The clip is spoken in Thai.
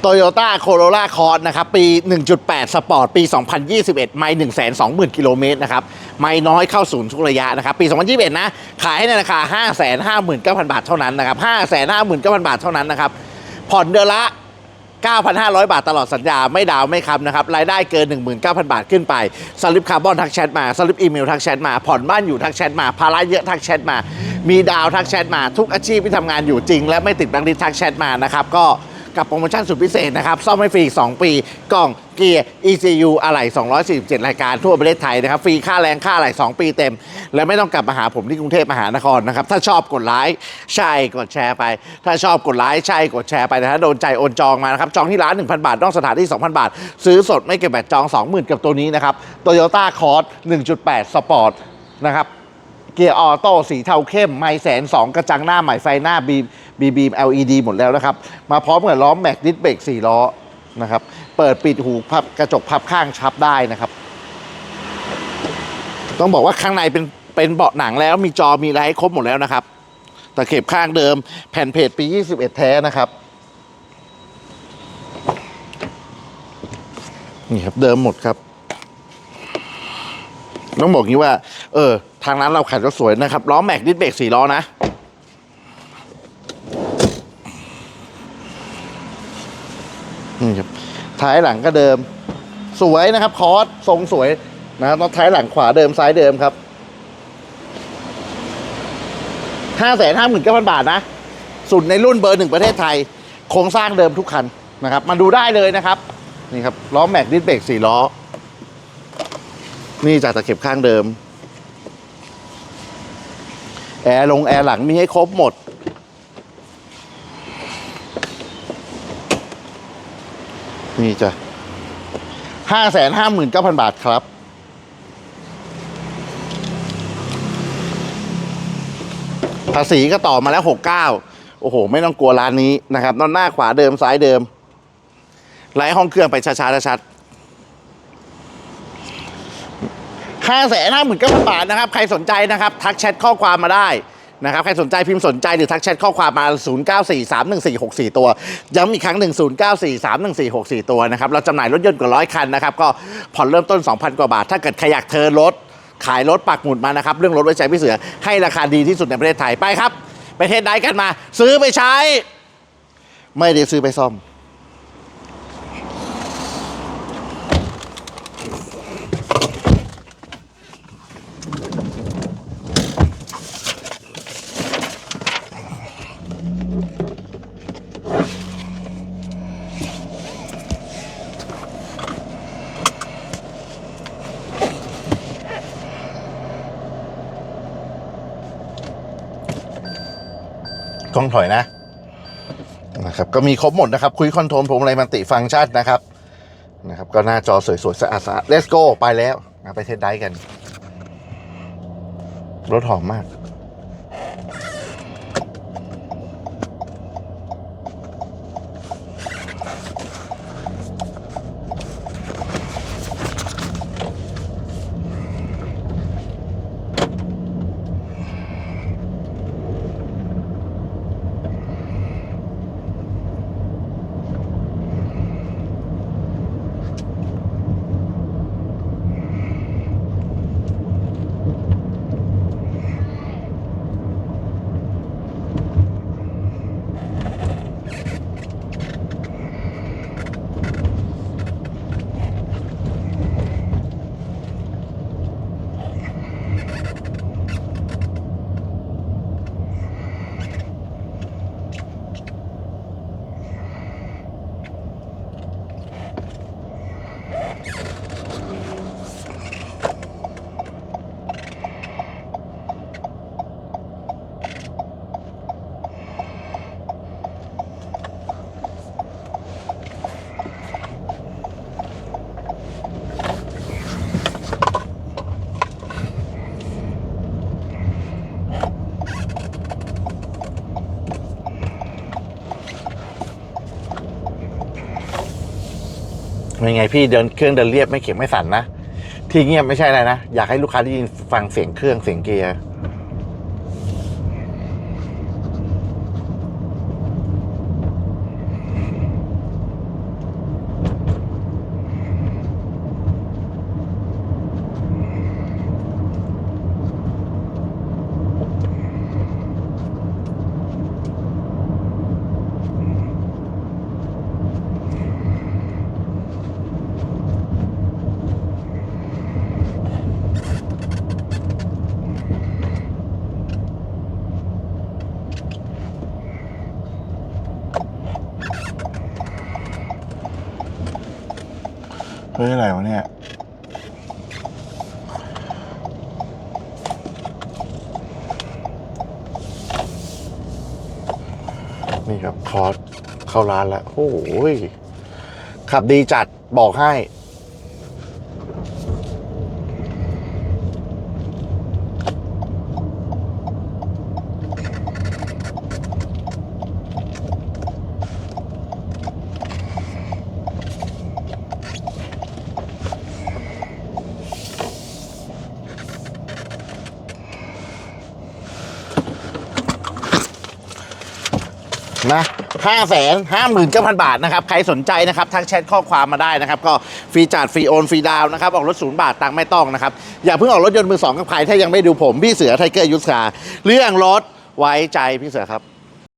โตโยต้าโคโรล่าคอร์นะครับ ปี 1.8 สปอร์ต ปี 2021 ไม่120,000 กิโลเมตรนะครับ ไม่น้อยเข้าศูนย์ทุกระยะนะครับ ปี 2021 นะ ขายให้ในราคา 559,000 บาทเท่านั้นนะครับ 559,000 บาทเท่านั้นนะครับ ผ่อนเดือนละ 9,500 บาทตลอดสัญญา ไม่ดาวไม่ค้ำนะครับ รายได้เกิน 19,000 บาทขึ้นไป สลิปคาร์บอนทักแชทมา สลิปอีเมลทักแชทมา ผ่อนบ้านอยู่ทักแชทมา ภาระเยอะทักแชทมา มีดาวทักแชทมาทุกอาชีพที่ทำงานอยู่จริง และไม่ติดแบงค์ลิสทักแชทมานะครับก็กับโปรโมชั่นสุดพิเศษนะครับ ซ่อมให้ฟรี 2 ปี กล่องเกียร์ ECU อะไหล่247 รายการทั่วประเทศไทยนะครับ ฟรีค่าแรงค่าอะไหล่2 ปีเต็ม และไม่ต้องกลับมาหาผมที่กรุงเทพมหานครนะครับ ถ้าชอบกดไลค์ใช่กดแชร์ไป ถ้าชอบกดไลค์ใช่กดแชร์ไปนะถ้าโดนใจโอนจองมานะครับ จองที่ร้าน 1,000 บาทนอกสถานที่ 2,000 บาท ซื้อสดไม่เก็บแบตจอง 20,000 กับตัวนี้นะครับ Toyota c o r s 1.8 Sport นะครับ เกียร์ออโต้สีเทาเข้ม ไม่แสนสองกระจังหน้าใหม่ไฟหน้าบีบีบีม LED หมดแล้วนะครับ มาพร้อมกับล้อแม็กดิสเบรกสี่ล้อนะครับ เปิดปิดหูพับกระจกพับข้างชับได้นะครับ ต้องบอกว่าข้างในเป็นเป็นเบาะหนังแล้วมีจอมีไรให้ครบหมดแล้วนะครับตะเข็บข้างเดิมแผ่นเพจปี 21 แท้นะครับนี่ครับเดิมหมดครับ ต้องบอกงี้ว่า เออ ทางร้านเราขายรถสวยนะครับ ล้อแม็กดิสเบรกสี่ล้อนะ นี่ครับ ท้ายหลังก็เดิม สวยนะครับ คอร์สทรงสวยนะครับท้ายหลังขวาเดิมซ้ายเดิมครับห้าแสนห้าหมื่นเก้าพันบาทนะ สุดในรุ่นเบอร์หนึ่งประเทศไทย โครงสร้างเดิมทุกคันนะครับ มาดูได้เลยนะครับ นี่ครับ ล้อแม็กดิสเบรกสี่ล้อ นี่จากตะเข็บข้างเดิม แอร์ลงแอร์หลังมีให้ครบหมด นี่จ้ะห้าแสนห้าหมื่นเก้าพันบาทครับภาษีก็ต่อมาแล้วหกเก้าโอ้โห ไม่ต้องกลัวร้านนี้นะครับนอนหน้าขวาเดิมซ้ายเดิมไล่ห้องเครื่องไปช้าๆชัดๆ ห้าแสนห้าหมื่นเก้าพันบาทนะครับ ใครสนใจนะครับ ทักแชทข้อความมาได้นะครับ ใครสนใจพิมพ์สนใจหรือทักแชทข้อความมา 0 9 4 3 1 4 6 4 ตัว ย้ำอีกครั้งหนึ่ง0 9 4 3 1 4 6 4 ตัวนะครับ เราจำหน่ายรถยนต์กว่าร้อยคันนะครับ ก็ผ่อนเริ่มต้น 2,000 กว่าบาท ถ้าเกิดใครอยากเทินรถ ขายรถปักหมุดมานะครับ เรื่องรถไว้ใจพี่เสือ ให้ราคาดีที่สุดในประเทศไทย ไปครับ ไปเทศไดกันมา ซื้อไปใช้ ไม่ได้ซื้อไปซ่อม กล้องถอยนะนะครับก็มีครบหมดนะครับ คุยคอนโทรลผมอะไรมันติฟังก์ชันนะครับนะครับ ก็หน้าจอสวยๆสะอาดสะอาด let's go ไปแล้ว ไปเทสได้กัน รถหอมมาก ยังไงพี่เดินเครื่องเดินเรียบไม่เข็มไม่สั่นนะที่เงียบไม่ใช่อะไรนะอยากให้ลูกค้าได้ยินฟังเสียงเครื่องเสียงเกียร์ เฮ้ยอะไรวะเนี่ย นี่ครับคอร์สเข้าร้านแล้ว โอ้ยขับดีจัดบอกให้ นะห้าแสนห้าหมื่นเก้าพันบาทนะครับ ใครสนใจนะครับทักแชทข้อความมาได้นะครับ ก็ฟรีจัดฟรีโอนฟรีดาวนะครับ ออกรถศูนย์บาทตังค์ไม่ต้องนะครับ อย่าเพิ่งออกรถยนต์มือสองกับใครถ้ายังไม่ดูผม พี่เสือไทเกอร์ยุทธาเรื่องรถไว้ใจพี่เสือครับ